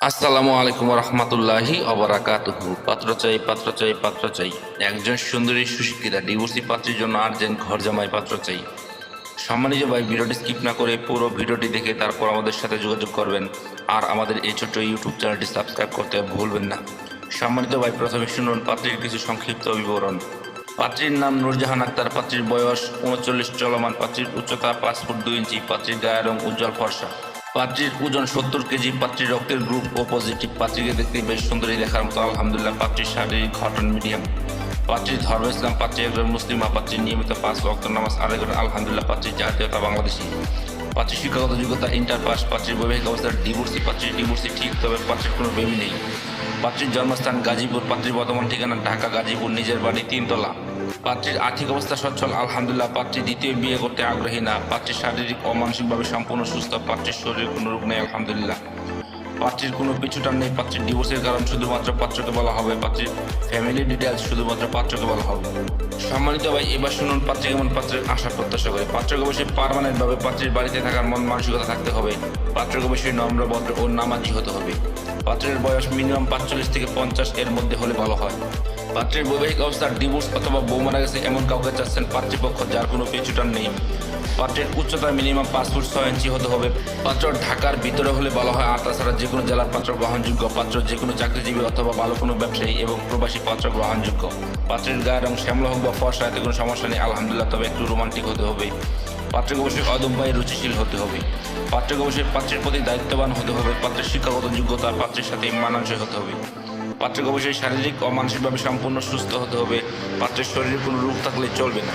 আসসালামু আলাইকুম রহমতুল্লাহি অবরাকাতুহু পাত্র চাই পাত্র চাই পাত্র চাই একজন সুন্দরী সুশিক্ষিতা, ডিভোর্সি পাত্রের জন্য আর্জেন্ট ঘর জামাই পাত্র চাই সম্মানিত ভাই, ভিডিওটি স্কিপ না করে পুরো ভিডিওটি দেখে তারপর আমাদের সাথে যোগাযোগ করবেন। আর আমাদের এই ছোট্ট ইউটিউব চ্যানেলটি সাবস্ক্রাইব করতে ভুলবেন না। সম্মানিত ভাই, প্রথমে শুনুন পাত্রীর কিছু সংক্ষিপ্ত বিবরণ। পাত্রীর নাম নূরজাহান আক্তার। পাত্রীর বয়স উনচল্লিশ, চলমান পাত্রীর উচ্চতা পাঁচ ফুট দুই ইঞ্চি। পাত্রীর গায়ের রং উজ্জ্বল ফর্সা। পাত্রীর ওজন সত্তর কেজি, পাত্রীর রক্তের গ্রুপ ও পজিটিভ পাত্রীকে দেখতে বেশ সুন্দরী দেখার মতো। আলহামদুলিল্লাহ, পাত্রীর শারীরিক ঘটন মিডিয়াম পাত্রীর ধর্ম ইসলাম, পাত্রী একজন মুসলিম, আর পাত্রীর নিয়মিত পাঁচ রক্ত নামাজ আদায় করেন আলহামদুলিল্লাহ, পাত্রীর জাতীয়তা বাংলাদেশি। পাত্রীর শিক্ষাগত যোগ্যতা ইন্টার পাস পাত্রীর বৈবাহিক অবস্থার ডিভোর্সি পাত্রীর ডিভোর্সি ঠিক, তবে পাত্রীর কোনো বেবি নেই। পাত্রীর জন্মস্থান গাজীপুর, পাত্রীর বর্তমান ঠিকানা ঢাকা গাজীপুর, নিজের বাড়ি তিনতলা। পাত্রীর আর্থিক অবস্থা সচ্ছল, আলহামদুলিল্লাহ পাত্রী দ্বিতীয় বিয়ে করতে আগ্রহী না। পাত্রীর শারীরিক ও মানসিকভাবে সম্পূর্ণ সুস্থ, পাত্রীর শরীরে কোনো রোগ নেই, আলহামদুলিল্লাহ। পাত্রীর কোনো পিছুটান নেই, পাত্রীর ডিভোর্সের কারণ শুধুমাত্র পাত্রকে বলা হবে, পাত্রীর ফ্যামিলি ডিটেলস শুধুমাত্র পাত্রকে বলা হবে। সম্মানিত ভাই, এবার শুনুন পাত্রী কেমন, পাত্রের আশা প্রত্যাশা করে। পাত্রকে অবশ্যই পারমানেন্ট ভাবে পাত্রীর বাড়িতে থাকার মন, মানসিকতা থাকতে হবে। পাত্রকে অবশ্যই নম্র, ভদ্র ও নামাজি হতে হবে। পাত্রের বয়স মিনিমাম পাঁচচল্লিশ থেকে পঞ্চাশ এর মধ্যে হলে ভালো হয়। পাত্রের বৈবাহিক অবস্থার ডিভোর্স অথবা বউ মারা গেছে এমন কাউকে চাচ্ছেন পাত্রীপক্ষ যার কোনো পেছুটান নেই। পাত্রের উচ্চতা মিনিমাম পাঁচ ফুট ছয় ইঞ্চি হতে হবে। পাত্র ঢাকার ভিতরে হলে ভালো হয়, আর তাছাড়া যে কোনো জেলার পাত্র গ্রহণযোগ্য, পাত্র যে কোনো চাকরিজীবী অথবা ভালো কোনো ব্যবসায়ী এবং প্রবাসী পাত্র গ্রহণযোগ্য। পাত্রের গায়ের রং শ্যামলা হোক বা ফর্সা, এতে কোনো সমস্যা নেই, আলহামদুলিল্লাহ, তবে একটু রোমান্টিক হতে হবে। পাত্রকে অবশ্যই অদম্পায় রুচিশীল হতে হবে। পাত্রকে অবশ্যই পাত্রের প্রতি দায়িত্ববান হতে হবে, পাত্রের শিক্ষাগত যোগ্যতা পাত্রের সাথে মানানসই হতে হবে। পাত্রকে অবশ্যই শারীরিক ও মানসিকভাবে সম্পূর্ণ সুস্থ হতে হবে। পাত্রের শরীরে কোনো রোগ থাকলে চলবে না।